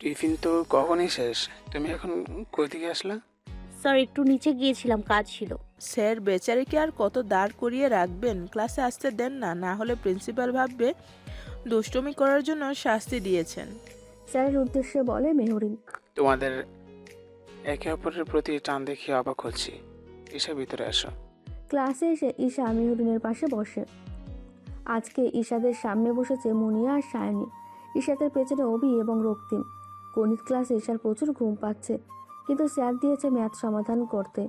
Tiffin তো কখনই শেষ। তুমি এখন কই থেকে আসলা? স্যার একটু নিচে গিয়েছিলাম কাজ ছিল। স্যার বেচারিকে আর কত দাঁড় করিয়ে রাখবেন? ক্লাসে আসতে দেন না না হলে প্রিন্সিপাল ভাববে দুষ্টুমি করার জন্য শাস্তি দিয়েছেন। স্যারের উদ্দেশ্যে বলে মেহরিন। তোমাদের একে অপরের প্রতি টান দেখিয়ে অবাক হচ্ছি। এসে ভিতরে আসো। ক্লাসে এসে ঈশা মেহরিনের পাশে বসে। আজকে ঈশাদের সামনে বসেছে মুনিয়া আর সায়নী। ঈশাদের পেছনে অবি এবং রক্তিম। গণিত ক্লাসে ঈশার প্রচুর ঘুম পাচ্ছে, কিন্তু স্যার দিয়েছে ম্যাথ সমাধান করতে।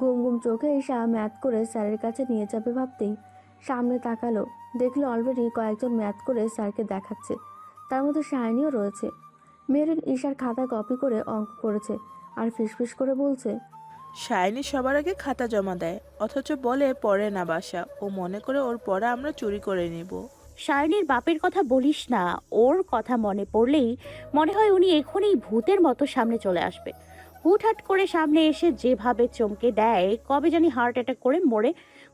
ঘুম ঘুম চোখে ঈশা ম্যাথ করে স্যারের কাছে নিয়ে যাবে ভাবতেই সামনে তাকালো, দেখল অলরেডি কয়েকজন ম্যাথ করে স্যারকে দেখাচ্ছে। তার মধ্যে সায়নীও রয়েছে। মেহরিন ঈশার খাতা কপি করে অঙ্ক করেছে আর ফিসফিস করে বলছে শাইনি সবার আগে খাতা জমা দেয় অথচ বলে পড়ে না বাসা। ও মনে করে ওর পড়া আমরা চুরি করে নিব। সায়নীর বাপের কথা বলিস না ওর কথা মনে পড়লেই মনে হয় উনি এখনই ভূতের মতো সামনে চলে আসবে। হুটহাট করে সামনে এসে যেভাবে চমকে দেয় কবে জানি হার্ট অ্যাটাক করে মরে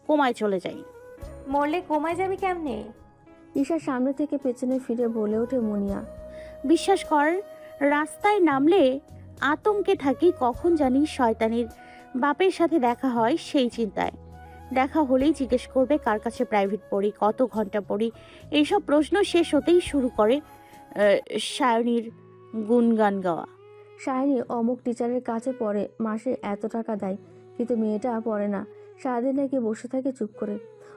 কোমায় চলে যাই মরলে কমায় যাবে কেমনে? ঈশার সামনে থেকে পেছনে ফিরে বলে ওঠে মুনিয়া। বিশ্বাস কর রাস্তায় নামলে আতঙ্কে থাকি কখন জানি শয়তানির বাপের সাথে দেখা হয় সেই চিন্তায়। দেখা হলেই জিজ্ঞেস করবে কার কাছে প্রাইভেট পড়ি কত ঘণ্টা পড়ি এইসব প্রশ্ন শেষ হতেই শুরু করে সায়নীর গুনগান গাওয়া। সায়নী অমুক টিচারের কাছে পড়ে মাসে এত টাকা দেয় কিন্তু মেয়েটা পড়ে না সারাদিন নাকি বসে থাকে চুপ করে।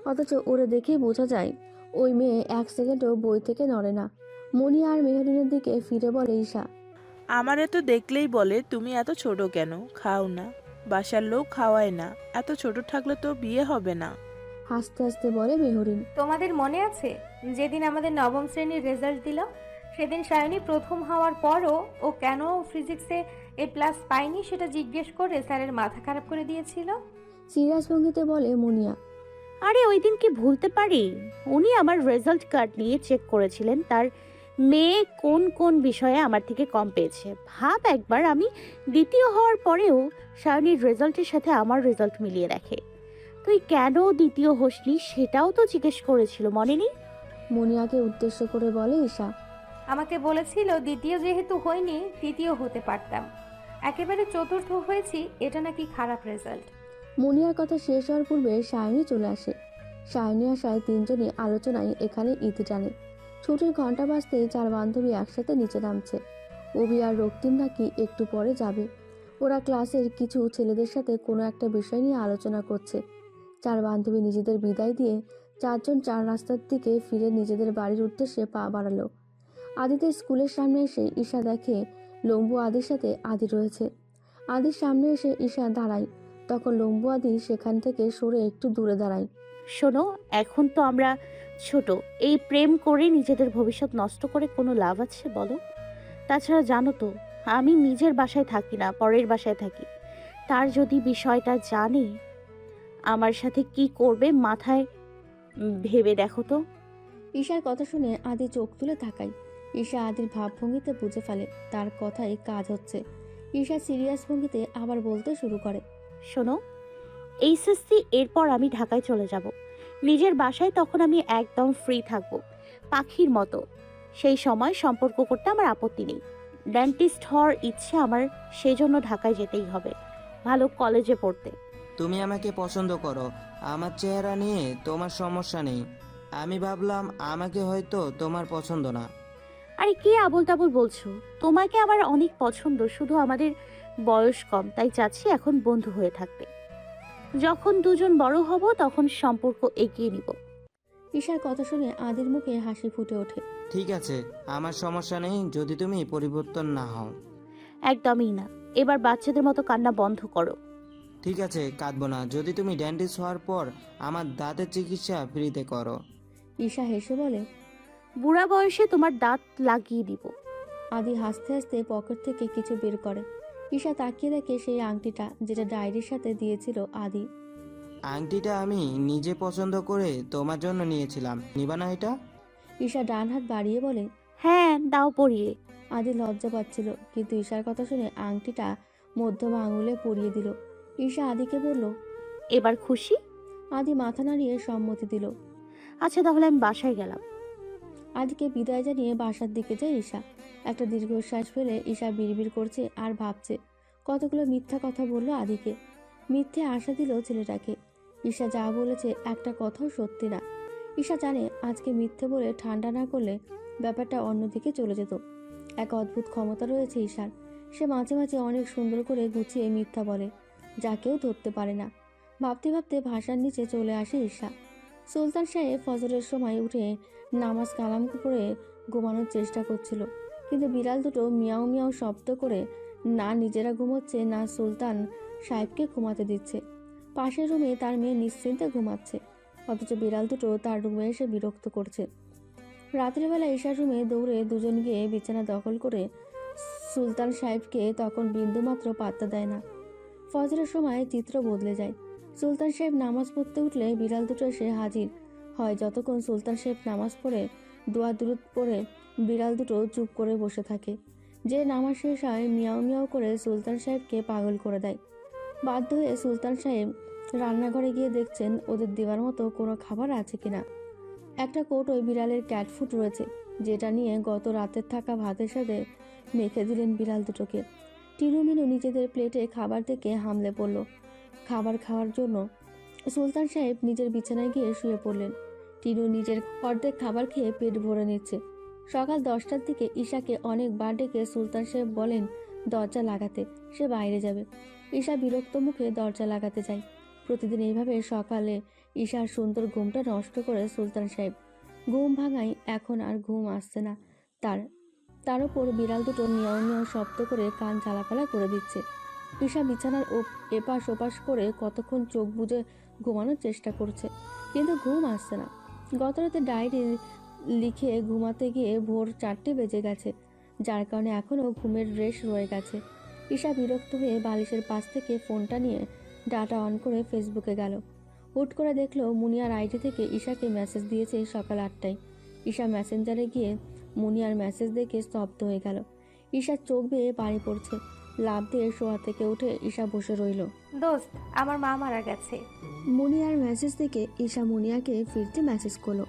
অথচ ওরে দেখেই বোঝা যায় ওই মেয়ে এক সেকেন্ডও বই থেকে নড়ে না। মনি আর মেহরিনের দিকে ফিরে বলে ঈশা আমারে তো দেখলেই বলে তুমি এত ছোট কেন? খাও না। বাসার লোক খাওয়ায় না। এত ছোট থাকলে তো বিয়ে হবে না। হাসতে হাসতে বলে মেহরিন। তোমাদের মনে আছে? যেদিন আমাদের নবম শ্রেণির রেজাল্ট দিল সেদিন সায়নী প্রথম হওয়ার পরও ও কেন ফিজিক্সে এ প্লাস পায়নি সেটা জিজ্ঞেস করে স্যারের মাথা খারাপ করে দিয়েছিল? সিরিয়াস ভঙ্গিতে বলে মুনিয়া আরে ওই দিন কি ভুলতে পারি? উনি আমার রেজাল্ট কার্ড নিয়ে চেক করেছিলেন। তার মেয়ে কোন কোন বিষয়ে আমার থেকে কম পেয়েছে? ভাব একবার আমি দ্বিতীয় হওয়ার পরেও সায়নীর রেজাল্টের সাথে আমার রেজাল্ট মিলিয়ে রাখে তুই কেন দ্বিতীয় হোসনি সেটাও তো জিজ্ঞেস করেছিল মনে নেই? মুনিয়াকে উদ্দেশ্য করে বলে ঈশা। আমাকে বলেছিল দ্বিতীয় যেহেতু হয়নি তৃতীয় হতে পারতাম। একেবারে চতুর্থ হয়েছি এটা নাকি খারাপ রেজাল্ট। মুনিয়ার কথা শেষ হওয়ার পূর্বে সায়নী চলে আসে। সায়নী আর সায় তিনজনই আলোচনায় এখানে ইতি টানে। ছুটির ঘণ্টা বাজতেই চার বান্ধবী একসাথে নিচে নামছে। অবি আর রক্তিম নাকি একটু পরে যাবে। ওরা ক্লাসের কিছু ছেলেদের সাথে কোনো একটা বিষয় নিয়ে আলোচনা করছে। চার বান্ধবী নিজেদের বিদায় দিয়ে চারজন চার রাস্তার দিকে ফিরে নিজেদের বাড়ির উদ্দেশ্যে পা বাড়ালো। আদিতে স্কুলের সামনে এসে ঈশা দেখে লম্বু আদির সাথে আদি রয়েছে। আদির সামনে এসে ঈশা দাঁড়ায়। তখন লম্বু আদি সেখান থেকে সরে একটু দূরে দাঁড়ায়। শোনো, এখন তো আমরা ছোট এই প্রেম করে নিজেদের ভবিষ্যৎ নষ্ট করে কোনো লাভ আছে বলো? তাছাড়া জানো তো আমি নিজের বাসায় থাকি না পরের বাসায় থাকি। তার যদি বিষয়টা জানে আমার সাথে কি করবে মাথায় ভেবে দেখো তো। ঈশার কথা শুনে আদি চোখ তুলে তাকায়। ঈশা আদির ভাবভঙ্গিতে বুঝে ফেলে তার কথাই কাজ হচ্ছে। ঈশা সিরিয়াস ভঙ্গিতে আবার বলতে শুরু করে শোনো এইচএসসি এরপর আমি ঢাকায় চলে যাব। নিজের বাসায় তখন আমি একদম ফ্রি থাকব পাখির মতো। সেই সময় সম্পর্ক করতে আমার আপত্তি নেই। ডেন্টিস্ট হওয়ার ইচ্ছে আমার সেই জন্য ঢাকায় যেতেই হবে ভালো কলেজে পড়তে। তুমি আমাকে পছন্দ করো আমার চেহারা নিয়ে তোমার সমস্যা নেই। আমি ভাবলাম আমাকে হয়তো তোমার পছন্দ না। আরে কি আবল তাবল বলছো? তোমাকে আমার অনেক পছন্দ শুধু আমাদের বয়স কম তাই চাচ্ছি এখন বন্ধু হয়ে থাকতে। যখন দুজন বড় হব তখন সম্পর্ক এগিয়ে নিব। ঈশার কথা শুনে আদির মুখে হাসি ফুটে ওঠে। ঠিক আছে আমার সমস্যা নেই যদি তুমি পরিবর্তন না হও। একদমই না। এবার বাচ্চাদের মতো কান্না বন্ধ করো। ঠিক আছে কাঁদবো না। যদি তুমি ড্যান্ডিস হওয়ার পর আমার দাঁতের চিকিৎসা ফ্রিতে করো। ঈশা হেসে বলে বুড়া বয়সে তোমার দাঁত লাগিয়ে দিব। আদি হাসতে হাসতে পকেট থেকে কিছু বের করে। ঈশা তাকিয়ে দেখে সেই আংটিটা যেটা ডায়েরির সাথে দিয়েছিল আদি। আংটিটা আমি নিজে পছন্দ করে তোমার জন্য নিয়েছিলাম। নিবা না এটা? ঈশা ডান হাত বাড়িয়ে বলে হ্যাঁ দাও পরিয়ে। আদি লজ্জা পাচ্ছিল কিন্তু ঈশার কথা শুনে আংটিটা মধ্যম আঙুলে পরিয়ে দিল। ঈশা আদিকে বলল এবার খুশি? আদি মাথা নাড়িয়ে সম্মতি দিল। আচ্ছা তাহলে আমি বাসায় গেলাম। আদিকে বিদায় জানিয়ে বাসার দিকে যায় ঈশা। একটা দীর্ঘশ্বাস ফেলে ঈশা বিড়বিড় করছে আর ভাবছে, কতগুলো মিথ্যা কথা বলল আদিকে। মিথ্যে আশা দিল ছেলেটাকে। ঈশা যা বলেছে একটা কথাও সত্যি না। ঈশা জানে আজকে মিথ্যে বলে ঠান্ডা না করলে ব্যাপারটা অন্যদিকে চলে যেত। এক অদ্ভুত ক্ষমতা রয়েছে ঈশার। সে মাঝে মাঝে অনেক সুন্দর করে গুছিয়ে মিথ্যা বলে, যা কেউ ধরতে পারে না। ভাবতে ভাবতে ভাষার নিচে চলে আসে ঈশা। সুলতান সাহেব ফজরের সময় উঠে নামাজ কালাম করে ঘুমানোর চেষ্টা করছিল। কিন্তু বিড়াল দুটো মিয়াও মিয়াও শব্দ করে না নিজেরা ঘুমোচ্ছে, না সুলতান সাহেবকে ঘুমাতে দিচ্ছে। পাশের রুমে তার মেয়ে নিশ্চিন্তে ঘুমাচ্ছে, অথচ বিড়াল দুটো তার রুমে এসে বিরক্ত করছে। রাত্রিবেলা ঈশার রুমে দৌড়ে দুজন গিয়ে বিছানা দখল করে সুলতান সাহেবকে তখন বিন্দুমাত্র পাত্তা দেয় না। ফজরের সময় চিত্র বদলে যায়। সুলতান সাহেব নামাজ পড়তে উঠলে বিড়াল দুটো এসে হাজির হয়। যতক্ষণ সুলতান সাহেব নামাজ পড়ে, দোয়া দুরুদ পড়ে বিড়াল দুটো চুপ করে বসে থাকে। যে নামাজ শেষ হয় মিয়াও মিয়াও করে সুলতান সাহেবকে পাগল করে দেয়। বাধ্য হয়ে সুলতান সাহেব রান্নাঘরে গিয়ে দেখছেন ওদের দেওয়ার মতো কোনো খাবার আছে কিনা। একটা কৌটোয় বিড়ালের ক্যাট ফুড রয়েছে, যেটা নিয়ে গত রাতের থাকা ভাতের সাথে মেখে দিলেন বিড়াল দুটোকে। টিনু মিনু নিজেদের প্লেটে খাবার থেকে হামলে পড়ল। খাবার খাওয়ার জন্য সুলতান সাহেব নিজের বিছানায় গিয়ে শুয়ে পড়লেন। টিনু নিজের অর্ধেক খাবার খেয়ে পেট ভরে নিচ্ছে। সকাল দশটার দিকে ঈশাকে অনেকবার ডেকে সুলতান সাহেব বলেন, দরজা লাগাতে, সে বাইরে যাবে। ঈশা বিরক্ত মুখে দরজা লাগাতে যায়। প্রতিদিন এইভাবে সকালে ঈশার সুন্দর ঘুমটা নষ্ট করে সুলতান সাহেব, ঘুম ভাঙাই এখন আর ঘুম আসছে না। তার তার ওপর বিড়াল দুটো নিয়ম নিয়ম শব্দ করে কান ঝালাপালা করে দিচ্ছে। ঈশা বিছানার এপাশ ওপাশ করে কতক্ষণ চোখ বুজে ঘুমানোর চেষ্টা করছে, কিন্তু ঘুম আসছে না। গতরাতে ডায়েরি লিখে ঘুমাতে গিয়ে ভোর চারটে বেজে গেছে যার কারণে এখনও ঘুমের রেশ রয়ে গেছে। ঈশা বিরক্ত হয়ে বালিশের পাশ থেকে ফোনটা নিয়ে ডাটা অন করে ফেসবুকে গেল। হুট করে দেখল মুনিয়ার আইডি থেকে ঈশাকে মেসেজ দিয়েছে সকাল আটটায়। ঈশা মেসেঞ্জারে গিয়ে মুনিয়ার মেসেজ দেখে স্তব্ধ হয়ে গেল। ঈশার চোখ বেয়ে পানি পড়ছে। লাভ দিয়ে শোয়া থেকে উঠে ঈশা বসে রইল। দোস্ত আমার মা মারা গেছে। মুনিয়ার মেসেজ থেকে ঈশা মুনিয়াকে ফিরতে মেসেজ করল।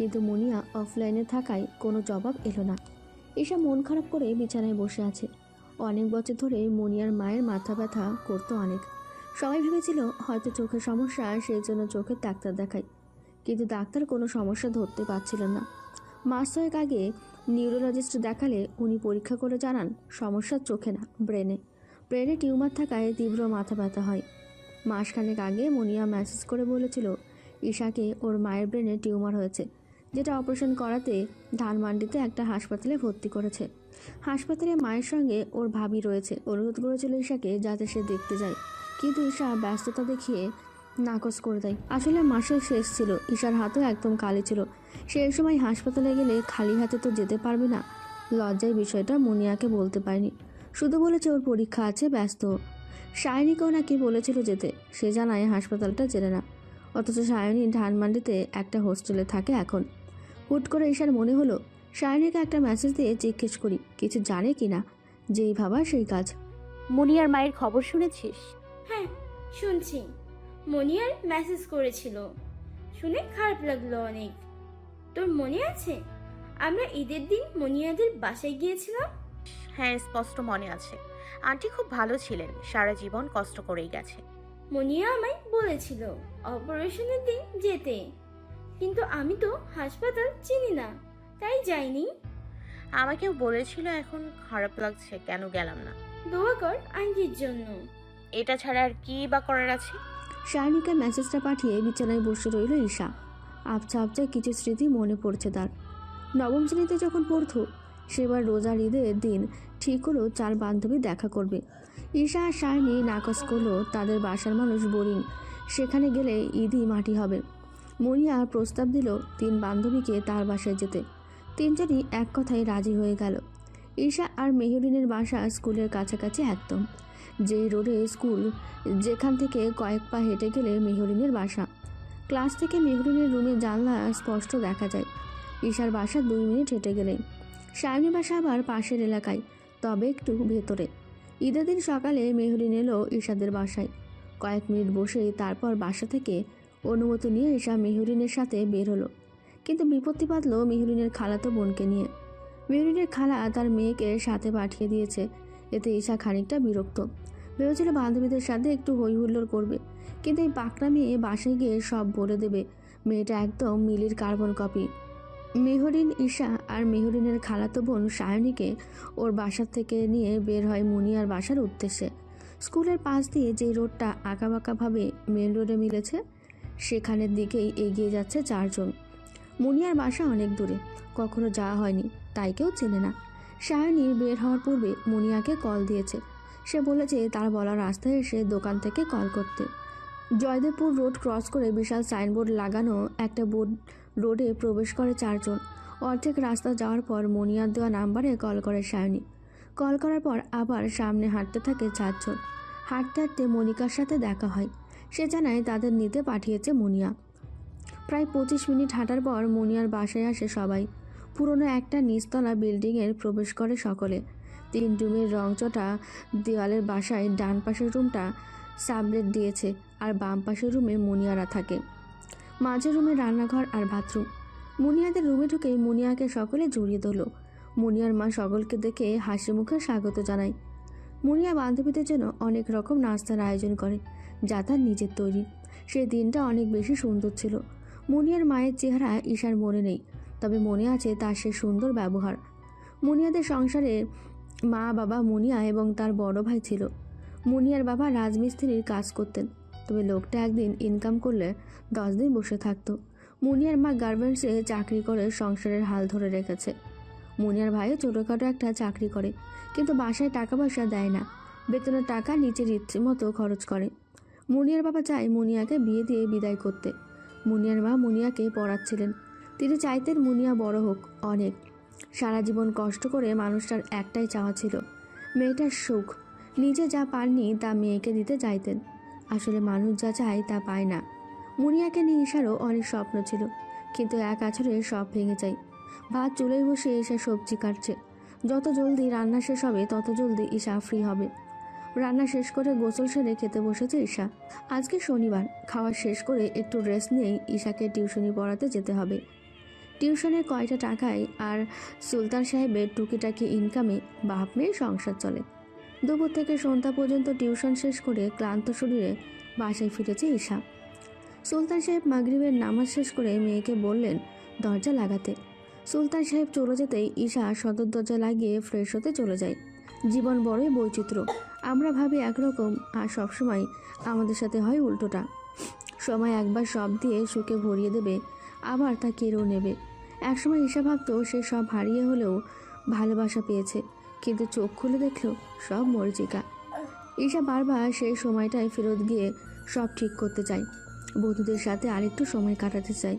কিন্তু মুনিয়া অফলাইনে থাকায় কোনো জবাব এলো না। ঈশা মন খারাপ করে বিছানায় বসে আছে। অনেক বছর ধরে মুনিয়ার মায়ের মাথা ব্যথা করতো অনেক। সবাই ভেবেছিল হয়তো চোখের সমস্যা, সেই জন্য চোখের ডাক্তার দেখায়। কিন্তু ডাক্তার কোনো সমস্যা ধরতে পারছিলেন না। মাস ছয়েক আগে নিউরোলজিস্ট দেখালে উনি পরীক্ষা করে জানান, সমস্যা চোখে না, ব্রেনে। ব্রেনে টিউমার থাকায় তীব্র মাথা ব্যথা হয়। মাসখানেক আগে মুনিয়া মেসেজ করে বলেছিল, ঈশাকে ওর মায়ের ব্রেনে টিউমার হয়েছে। যেটা অপারেশন করাতে ধানমান্ডিতে একটা হাসপাতালে ভর্তি করেছে। হাসপাতালে মায়ের সঙ্গে ওর ভাবি রয়েছে। অনুরোধ করেছিল ঈশাকে যাতে সে দেখতে যায়। কিন্তু ঈশা ব্যস্ততা দেখিয়ে নাকচ করে দেয়। আসলে মাসের শেষ ছিল। ঈশার হাতও একদম খালি ছিল। সেই সময় হাসপাতালে গেলে খালি হাতে তো যেতে পারবে না। লজ্জায় বিষয়টা মুনিয়াকে বলতে পারেনি। শুধু বলেছে ওর পরীক্ষা আছে, ব্যস্ত। সায়নীকেও নাকি বলেছিল যেতে। সে জানায় হাসপাতালটা জেনে না। অথচ সায়নী ধানমান্ডিতে একটা হোস্টেলে থাকে এখন। হুট করে ঈশার মনে হলো সায়নীকে একটা মেসেজ দিয়ে জিজ্ঞেস করি কিছু জানে কি না যেই ভাবা সেই কাজ। মুনিয়ার মায়ের খবর শুনেছিস? হ্যাঁ শুনছি। মনিয়ার মেসেজ করেছিল। শুনে খারাপ লাগল অনেক। তোর মনে আছে? আমরা ঈদের দিন মনিয়াদের বাসায় গিয়েছিলাম? হ্যাঁ স্পষ্ট মনে আছে। আন্টি খুব ভালো ছিলেন সারা জীবন কষ্ট করেই গেছে। মনিয়া আমায় বলেছিল অপারেশনের দিন যেতে। কিন্তু আমি তো হাসপাতাল চিনি না তাই যাইনি। আমাকেও বলেছিল এখন খারাপ লাগছে কেন গেলাম না। দোয়া কর আন্টির জন্য। এটা ছাড়া আর কি বা করার আছে? সায়নীকে মেসেজটা পাঠিয়ে বিছানায় বসে রইল ঈশা। আবছা আবছা কিছু স্মৃতি মনে পড়ছে তার। নবম শ্রেণীতে যখন পড়তো সেবার রোজার ঈদের দিন ঠিক হলো চার বান্ধবী দেখা করবে। ঈশা আর সায়নী নাকচ করল তাদের বাসার মানুষ বোরিং। সেখানে গেলে ঈদই মাটি হবে। মনিয়া প্রস্তাব দিল তিন বান্ধবীকে তার বাসায় যেতে। তিনজনই এক কথায় রাজি হয়ে গেল। ঈশা আর মেহরিনের বাসা স্কুলের কাছাকাছি একদম। যেই রোডে স্কুল, যেখান থেকে কয়েক পা হেঁটে গেলে মেহরিনের বাসা। ক্লাস থেকে মেহরিনের রুমের জানলা স্পষ্ট দেখা যায়। ঈশার বাসা দুই মিনিট হেঁটে গেলে সায়নী বাসা আবার পাশের এলাকায়, তবে একটু ভেতরে। ঈদের দিন সকালে মেহরিন এলো ঈশাদের বাসায়। কয়েক মিনিট বসে তারপর বাসা থেকে অনুমতি নিয়ে ঈশা মেহরিনের সাথে বের হলো। কিন্তু বিপত্তি বাঁধল মেহরিনের খালাতো বোনকে নিয়ে। মেহরিনের খালা তার মেয়েকে সাথে পাঠিয়ে দিয়েছে। এতে ঈশা খানিকটা বিরক্ত। ভেবেছিল বান্ধবীদের সাথে একটু হই হুল্লোড় করবে। কিন্তু এই পাকড়া মেয়ে বাসায় গিয়ে সব বলে দেবে। মেয়েটা একদম মিলির কার্বন কপি। মেহরিন, ঈশা আর মেহরিনের খালাতো বোন সায়নীকে ওর বাসার থেকে নিয়ে বের হয় মুনিয়ার বাসার উদ্দেশ্যে। স্কুলের পাশ দিয়ে যে রোডটা আঁকাবাঁকাভাবে মেন রোডে মিলেছে সেখানের দিকেই এগিয়ে যাচ্ছে চারজন। মুনিয়ার বাসা অনেক দূরে। কখনো যাওয়া হয়নি, তাই কেউ চেনে না। সায়নী বের হওয়ার পূর্বে মুনিয়াকে কল দিয়েছে। সে বলেছে তার বলা রাস্তায় এসে দোকান থেকে কল করতে। জয়দেবপুর রোড ক্রস করে বিশাল সাইনবোর্ড লাগানো একটা বোর্ড রোডে প্রবেশ করে চারজন। অর্ধেক রাস্তা যাওয়ার পর মনিয়ার দেওয়া নাম্বারে কল করে সায়নী। কল করার পর আবার সামনে হাঁটতে থাকে চারজন। হাঁটতে হাঁটতে মনিকার সাথে দেখা হয়। সে জানায় তাদের নিতে পাঠিয়েছে মুনিয়া। প্রায় পঁচিশ মিনিট হাঁটার পর মুনিয়ার বাসায় আসে সবাই। পুরনো একটা নিচতলা বিল্ডিংয়ের প্রবেশ করে সকলে। তিন রুমের রংচটা দেওয়ালের বাসায় ডান পাশের রুমটা সাবলেট দিয়েছে আর বাম পাশের রুমে মুনিয়ারা থাকে। মাঝের রুমে রান্নাঘর আর বাথরুম। মুনিয়াদের রুমে ঢুকেই মুনিয়াকে সকলে জড়িয়ে ধরল। মুনিয়ার মা সকলকে দেখে হাসি মুখে স্বাগত জানায়। মুনিয়া বান্ধবীদের জন্য অনেক রকম নাস্তার আয়োজন করে, যা তার নিজের তৈরি। সেই দিনটা অনেক বেশি সুন্দর ছিল। মুনিয়ার মায়ের চেহারা ঈশার মনে নেই, তবে মনে আছে তার সে সুন্দর ব্যবহার। মুনিয়াদের সংসারে মা, বাবা মুনিয়া এবং তার বড় ভাই ছিল। মুনিয়ার বাবা রাজমিস্ত্রির কাজ করতেন, তবে লোকটা একদিন ইনকাম করলে দশ দিন বসে থাকতো। মুনিয়ার মা গার্মেন্টসে চাকরি করে সংসারের হাল ধরে রেখেছে। মুনিয়ার ভাইও ছোটোখাটো একটা চাকরি করে, কিন্তু বাসায় টাকা পয়সা দেয় না। বেতনের টাকা ইচ্ছে মতো খরচ করে। মুনিয়ার বাবা চায় মুনিয়াকে বিয়ে দিয়ে বিদায় করতে। মুনিয়ার মা মুনিয়াকে পড়াচ্ছিলেন। তিনি চাইতেন মুনিয়া বড় হোক, অনেক। সারা জীবন কষ্ট করে মানুষটার একটাই চাওয়া ছিল, মেয়েটার সুখ। নিজে যা পাননি তা মেয়েকে দিতে চাইতেন। আসলে মানুষ যা চায় তা পায় না। মুনিয়াকে নিয়ে ঈশারও অনেক স্বপ্ন ছিল, কিন্তু এক আছরে সব ভেঙে যায়। ভাত চুলোয় বসে এসে সবজি কাটছে। যত জলদি রান্না শেষ হবে, তত জলদি ঈশা ফ্রি হবে। রান্না শেষ করে গোসল সেরে খেতে বসেছে ঈশা। আজকে শনিবার, খাওয়া শেষ করে একটু রেস্ট নিয়েই ঈশাকে টিউশনি পড়াতে যেতে হবে। টিউশনের কয়টা টাকায় আর সুলতান সাহেবের টুকিটাকি ইনকামে বাপ মেয়ে সংসার চলে। দুপুর থেকে সন্ধ্যা পর্যন্ত টিউশন শেষ করে ক্লান্ত শরীরে বাসায় ফিরেছে ঈশা। সুলতান সাহেব মাগরিবের নামাজ শেষ করে মেয়েকে বললেন, দরজা লাগাতে। সুলতান সাহেব চলে যেতেই ঈশা সদর দরজা লাগিয়ে ফ্রেশ হতে চলে যায়। জীবন বড়ই বৈচিত্র্য। আমরা ভাবি একরকম, আর সবসময় আমাদের সাথে হয় উল্টোটা। সময় একবার সব দিয়ে সুখে ভরিয়ে দেবে, আবার তা কেড়েও নেবে। একসময় ঈশা ভাবতো সে সব হারিয়ে হলেও ভালোবাসা পেয়েছে, কিন্তু চোখ খুলে দেখল সব মরিচিকা ঈশা বারবার সেই সময়টায় ফেরত গিয়ে সব ঠিক করতে চায়। বন্ধুদের সাথে আরেকটু সময় কাটাতে চায়।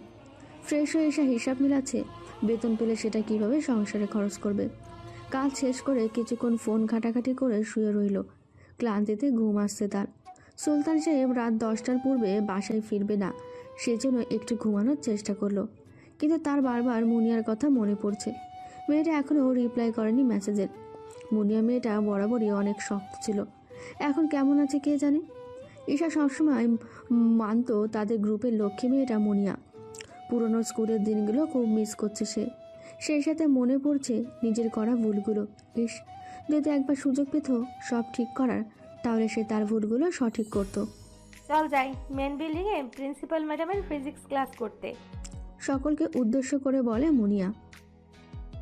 ফ্রেশ হয়ে এসে হিসাব মিলাচ্ছে বেতন পেলে সেটা কীভাবে সংসারে খরচ করবে? কাজ শেষ করে কিছুক্ষণ ফোন ঘাটাঘাটি করে শুয়ে রইল। ক্লান্তিতে ঘুম আসছে তার। সুলতান সাহেব রাত দশটার পূর্বে বাসায় ফিরবে না। সেজন্য একটু ঘুমানোর চেষ্টা করল। কিন্তু তার বারবার মুনিয়ার কথা মনে পড়ছে। মেয়েটা এখনও রিপ্লাই করেনি মেসেজের মুনিয়া মেয়েটা বরাবরই অনেক শক্ত ছিল। এখন কেমন আছে কে জানে? ঈশা সবসময় মানত তাদের গ্রুপের লক্ষ্মী মেয়েটা মুনিয়া। পুরনো স্কুলের দিনগুলো খুব মিস করছে সে। সেই সাথে মনে পড়ছে নিজের করা ভুলগুলো। ইস যদি একবার সুযোগ পেত সব ঠিক করার তাহলে সে তার ভুলগুলো সঠিক করত। চল যাই মেন বিল্ডিংয়ে প্রিন্সিপাল ম্যাডামের ফিজিক্স ক্লাস করতে। সকলকে উদ্দেশ্য করে বলে মুনিয়া।